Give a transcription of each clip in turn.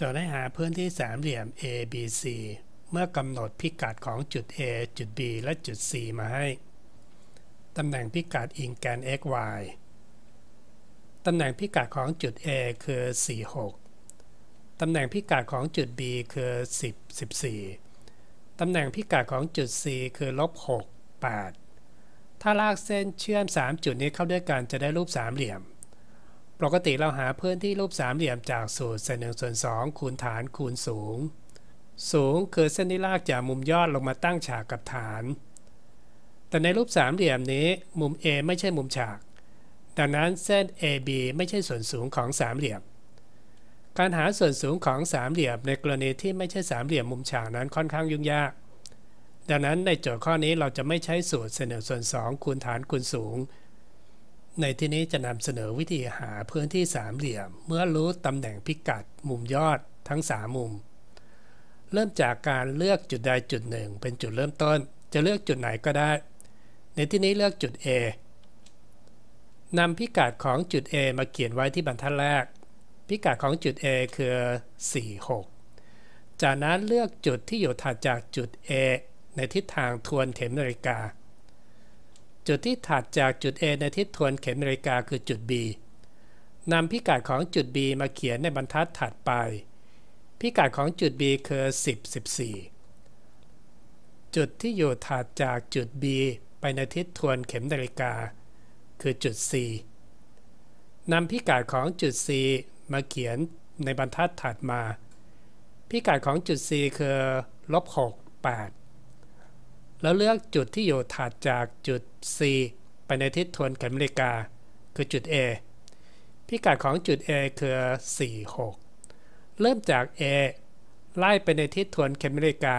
จทย์ให้หาพื้นที่สามเหลี่ยม A B C เมื่อกำหนดพิกัดของจุด A จุด B และจุด C มาให้ ตำแหน่งพิกัดอิงแกน x y ตำแหน่งพิกัดของจุด A คือ 46 ตำแหน่งพิกัดของจุด B คือ 10 14 ตำแหน่งพิกัดของจุด C คือลบ6 8 ถ้าลากเส้นเชื่อม 3 จุดนี้เข้าด้วยกันจะได้รูปสามเหลี่ยม ปกติเราหาพื้นที่รูปสามเหลี่ยมจากสูตรเศษหนึ่งส่วนสองคูณฐานคูณสูง สูงคือเส้นที่ลากจากมุมยอดลงมาตั้งฉากกับฐาน แต่ในรูปสามเหลี่ยมนี้มุม A ไม่ใช่มุมฉาก ดังนั้นเส้น AB ไม่ใช่ส่วนสูงของสามเหลี่ยม การหาส่วนสูงของสามเหลี่ยมในกรณีที่ไม่ใช่สามเหลี่ยมมุมฉากนั้นค่อนข้างยุ่งยาก ดังนั้นในโจทย์ข้อนี้เราจะไม่ใช้สูตรเศษหนึ่งส่วนสองคูณฐานคูณสูง ในที่นี้จะนำเสนอวิธีหาพื้นที่สามเหลี่ยม เมื่อรู้ตำแหน่งพิกัดมุมยอดทั้ง3มุม เริ่มจากการเลือกจุดใดจุดหนึ่ง เป็นจุดเริ่มต้น จะเลือกจุดไหนก็ได้ ในที่นี้เลือกจุด A นำพิกัดของจุด A มาเขียนไว้ที่บรรทัดแรก พิกัดของจุด A คือ 46 จากนั้นเลือกจุดที่อยู่ถัดจากจุด A ในทิศทางทวนเข็มนาฬิกา จุดที่ถัดจากจุด A ในทิศทวนเข็มนาฬิกาคือจุด B นำพิกัดของจุด B มาเขียนในบรรทัดถัดไป พิกัดของจุด B คือ 10 14 จุดที่อยู่ถัดจากจุด B ไปในทิศทวนเข็มนาฬิกา คือจุด C นำพิกัดของจุด C มาเขียนในบรรทัดถัดมา พิกัดของจุด C คือลบ6 8 แล้วเลือกจุดที่อยู่ถัดจากจุด C ไปในทิศทวนเข็มนาฬิกา คือจุด A พิกัดของจุด A คือ 46 เริ่มจาก A ไล่ไปในทิศทวนเข็มนาฬิกา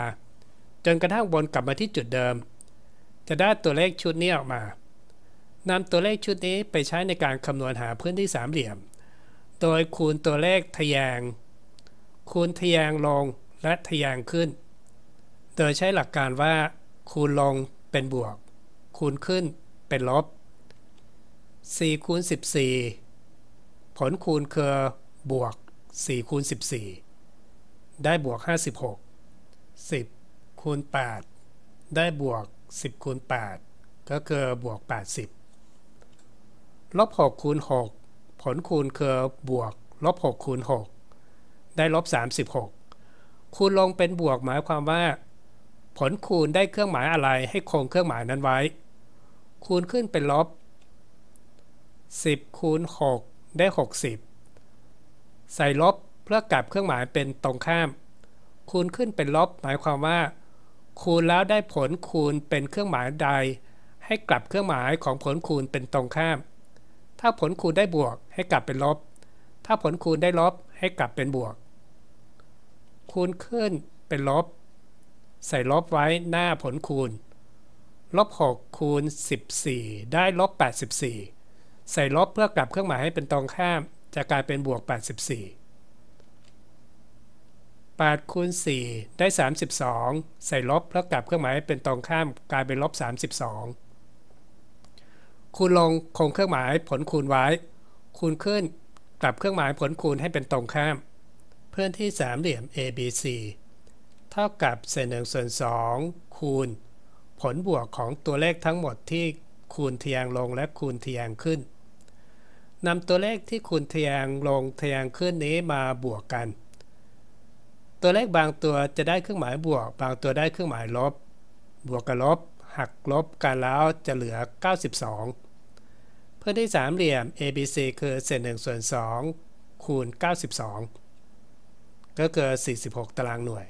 จนกระทั่งวนกลับมาที่จุดเดิม จะได้ตัวเลขชุดนี้ออกมานำตัวเลขชุดนี้ไปใช้ในการคำนวณหาพื้นที่สามเหลี่ยม โดยคูณตัวเลขทะแยง คูณทะแยงลงและทะแยงขึ้น โดยใช้หลักการว่า คูณลงเป็นบวก คูณขึ้นเป็นลบ 4 คูณ 14 ผลคูณคือบวก 4 คูณ 14 ได้บวก 56 10 คูณ 8 ได้บวก 10 คูณ 8 ก็คือบวก 80 ลบ 6 คูณ 6 ผลคูณคือบวก ลบ 6 คูณ 6 ได้ลบ 36 คูณลงเป็นบวกหมายความว่า ผลคูณได้เครื่องหมายอะไรให้คงเครื่องหมายนั้นไว้ คูณขึ้นเป็นลบ 10 คูณ 6 ได้ 60 ใส่ลบเพื่อกลับเครื่องหมายเป็นตรงข้าม คูณขึ้นเป็นลบ หมายความว่า คูณแล้วได้ผลคูณเป็นเครื่องหมายใด ให้กลับเครื่องหมายของผลคูณเป็นตรงข้าม ถ้าผลคูณได้บวกให้กลับเป็นลบ ถ้าผลคูณได้ลบให้กลับเป็นบวก คูณขึ้นเป็นลบ ใส่ลบไว้หน้าผลคูณ ลบ 6 คูณ 14 ได้ลบ 84 ใส่ลบเพื่อกลับเครื่องหมายให้เป็นตรงข้าม จะกลายเป็นบวก 84 8คูณ 4 ได้ 32 ใส่ลบเพื่อกลับเครื่องหมายให้เป็นตรงข้าม กลายเป็นลบ 32 คูณลงคงเครื่องหมายผลคูณไว้ คูณขึ้นกลับเครื่องหมายผลคูณให้เป็นตรงข้าม เพื่อนที่สามเหลี่ยม ABC เท่ากับเศษหนึ่งส่วน2คูณ ผลบวกของตัวเลขทั้งหมดที่คูณทะแยงลงและคูณทะแยงขึ้นนำตัวเลขที่คูณทะแยงลงทะแยงขึ้นนี้มาบวกกัน ตัวเลขบางตัวจะได้เครื่องหมายบวก บางตัวได้เครื่องหมายลบ บวกกับลบ หักลบกันแล้วจะเหลือ 92 เพื่อที่สามเหลี่ยม ABC คือเศษหนึ่งส่วน2คูณ 92 ก็คือ46 ตารางหน่วย